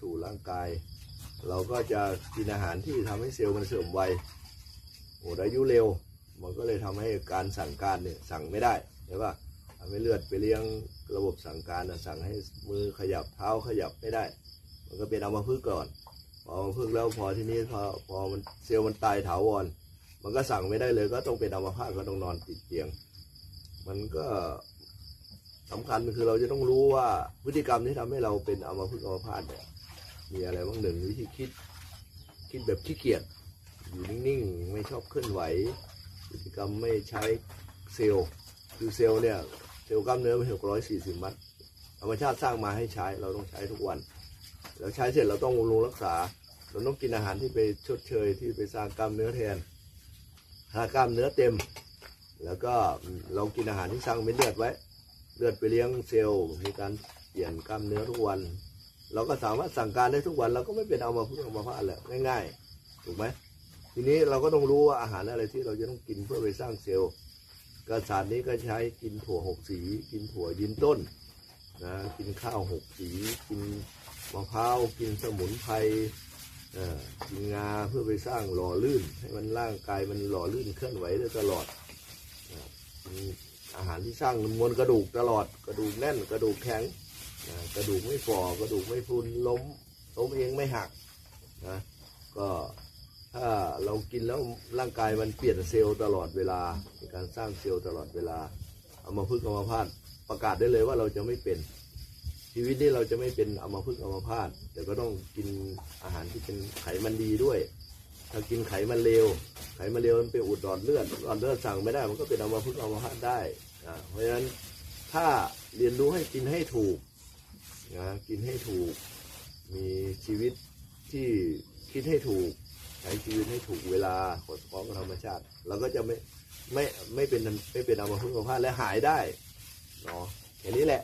สู่ร่างกาย เราก็จะกินอาหารที่ทำให้เซลล์มันเสื่อมวัยหมดอายุเร็ว มันก็เลยทำให้การสั่งการเนี่ยสั่งไม่ได้ใช่ปะทำให้เลือดไปเลี้ยงระบบสั่งการนะสั่งให้มือขยับเท้าขยับไม่ได้ มันก็เป็นอัมพฤกษ์ก่อนพออัมพฤกษ์แล้วพอที่นี้พอพอมันเซลล์มันตายถาวร มันก็สั่งไม่ได้เลย ก็ต้องเป็นอัมพาตก็ต้องนอนติดเตียง มันก็สำคัญคือเราจะต้องรู้ว่าพฤติกรรมที่ทำให้เราเป็นอัมพฤกอัมพาตเนี่ย มีอะไรบ้างหนึ่งวิธีคิด คิดแบบขี้เกียจอยู่นิ่งๆ ไม่ชอบเคลื่อนไหวพฤติกรรมไม่ใช้เซลล์คือเซลล์เนี่ยเซลล์กล้ามเนื้อมันหกร้อยสี่สิบมัดธรรมชาติสร้างมาให้ใช้เราต้องใช้ทุกวันแล้วใช้เสร็จเราต้องบำรุงรักษา เราต้องกินอาหารที่ไปชดเชยที่ไปสร้างกล้ามเนื้อแทนถ้ากล้ามเนื้อเต็ม แล้วก็เรากินอาหารที่สร้างเม็ดเลือดไว้ เลือดไปเลี้ยงเซลล์มีการเปลี่ยนกล้ามเนื้อทุกวัน เราก็สามารถสั่งการได้ทุกวันเราก็ไม่เป็นเอามาพึ่งเอามาพลาดแหละง่าย ๆ ถูกไหมทีนี้เราก็ต้องรู้ว่าอาหารอะไรที่เราจะต้องกินเพื่อไปสร้างเซลล์กระสานนี้ก็ใช้กินถั่วหกสี กินถั่วยืนต้นนะกินข้าวหกสีกินมะพร้าวกินสมุนไพรกินงาเพื่อไปสร้างหล่อลื่น ให้มันร่างกายมันหล่อลื่นเคลื่อนไหวได้ตลอดอาหารที่สร้างมวลกระดูกตลอดกระดูกแน่นกระดูกแข็ง กระดูกไม่ฝ่อกระดูกไม่พุนล้มล้มเองไม่หักนะก็ถ้าเรากินแล้วร่างกายมันเปลี่ยนเซลล์ตลอดเวลามีการสร้างเซลล์ตลอดเวลา เอามาพึ่งเอามาพาดประกาศได้เลยว่าเราจะไม่เป็น ชีวิตนี้เราจะไม่เป็นเอัมาพฤกษ์อัมาพาตแต่ก็ต้องกินอาหารที่เป็นไขมันดีด้วย ถ้ากินไขมันเลวไขมันเลวมันไปอุดหลอดเลือดหลอดเลือดสั่งไม่ได้มันก็เป็นเอัมาพฤกษ์อัมาพาตได้อ่าเพราะฉะนั้นถ้าเรียนรู้ให้กินให้ถูก นะกินให้ถูก มีชีวิตที่คิดให้ถูก ใช้ชีวิตให้ถูกเวลาขดคล้องกับธรรมชาติเราก็จะไม่ไม่ไม่เป็นไม่เป็นอัมพฤกษ์อัมพาตและหายได้เนาะแค่นี้แหละ